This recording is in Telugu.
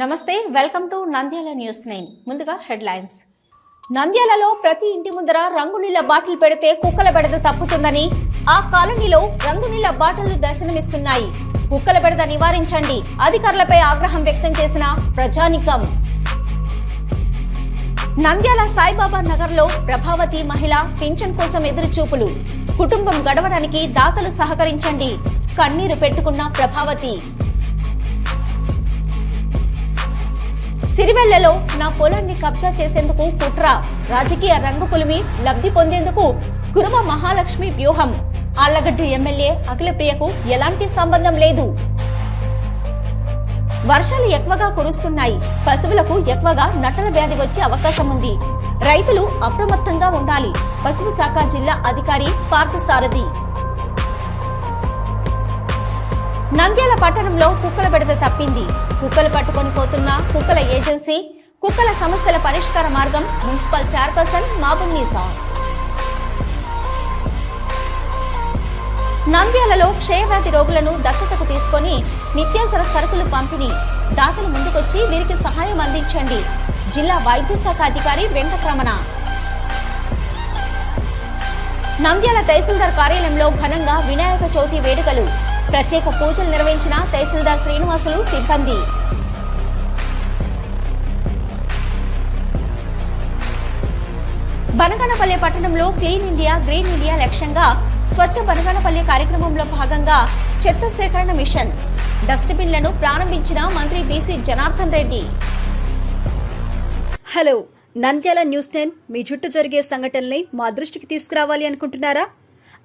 నమస్తే welcome to Nandyal news nine. ముందుగా హెడ్లైన్స్. నంద్యాలలో ప్రతి ఇంటి ముందర రంగునీళ్ళ బాటిల్ పెడితే కుక్కల బెడద తప్పుతుందని ఆ కాలనీలో రంగునీళ్ళ బాటిళ్ళు దర్శనమిస్తున్నాయి. కుక్కల బెడద నివారించండి అధికారులపై ఆగ్రహం వ్యక్తం చేసిన ప్రజానికం. నంద్యాల సాయిబాబా నగర్లో ప్రభావతి మహిళ పింఛన్ కోసం ఎదురుచూపులు. కుటుంబం గడవడానికి దాతలు సహకరించండి కన్నీరు పెట్టుకున్న ప్రభావతి. సిరివెల్లలో నా పొలాన్ని కబ్జా చేసేందుకు కుట్ర రాజకీయ రంగు పులిమి లబ్ధి పొందేందుకు కురుమ మహాలక్ష్మి వ్యూహం. ఆళ్ళగడ్డ ఎమ్మెల్యే అఖిలప్రియకు ఎలాంటి సంబంధం లేదు. వర్షాలు ఎక్కువగా కురుస్తున్నాయి. పశువులకు ఎక్కువగా నట్టల వ్యాధి వచ్చే అవకాశం ఉంది. రైతులు అప్రమత్తంగా ఉండాలి. పశువు శాఖ జిల్లా అధికారి పార్థసారథి నంద్యాల పట్టణంలో కుక్కల బెడద తప్పింది. కుక్కలు పట్టుకొని పోతున్న కుక్కల ఏజెన్సీ కుక్కల సమస్యల పరిష్కార మార్గం మున్సిపల్ చైర్పర్సన్ మాబున్నీసా నంద్యాలలో క్షయవ్యాధి రోగులను దత్తతకు తీసుకొని నిత్యావసర సరుకులు పంపిణీ. దాతలు ముందుకొచ్చి వీరికి సహాయం అందించండి. జిల్లా వైద్య శాఖ అధికారి వెంకటరమణ. నంద్యాల తహసీల్దార్ కార్యాలయంలో ఘనంగా వినాయక చవితి వేడుకలు. ప్రత్యేక పూజలు నిర్వహించిన తహసీల్దార్ శ్రీనివాసులు సిబ్బంది. బనగానపల్లి పట్టణంలో క్లీన్ ఇండియా గ్రీన్ ఇండియా లక్ష్యంగా స్వచ్ఛ బనగానపల్లి కార్యక్రమంలో భాగంగా చెత్త సేకరణ మిషన్. డస్ట్బిన్లను ప్రారంభించిన మంత్రి B C Janardhan Reddy. Hello Nandyal news ten మీ చుట్టూ జరిగే సంఘటనల్ని మా దృష్టికి తీసుకురావాలి అనుకుంటున్నారా?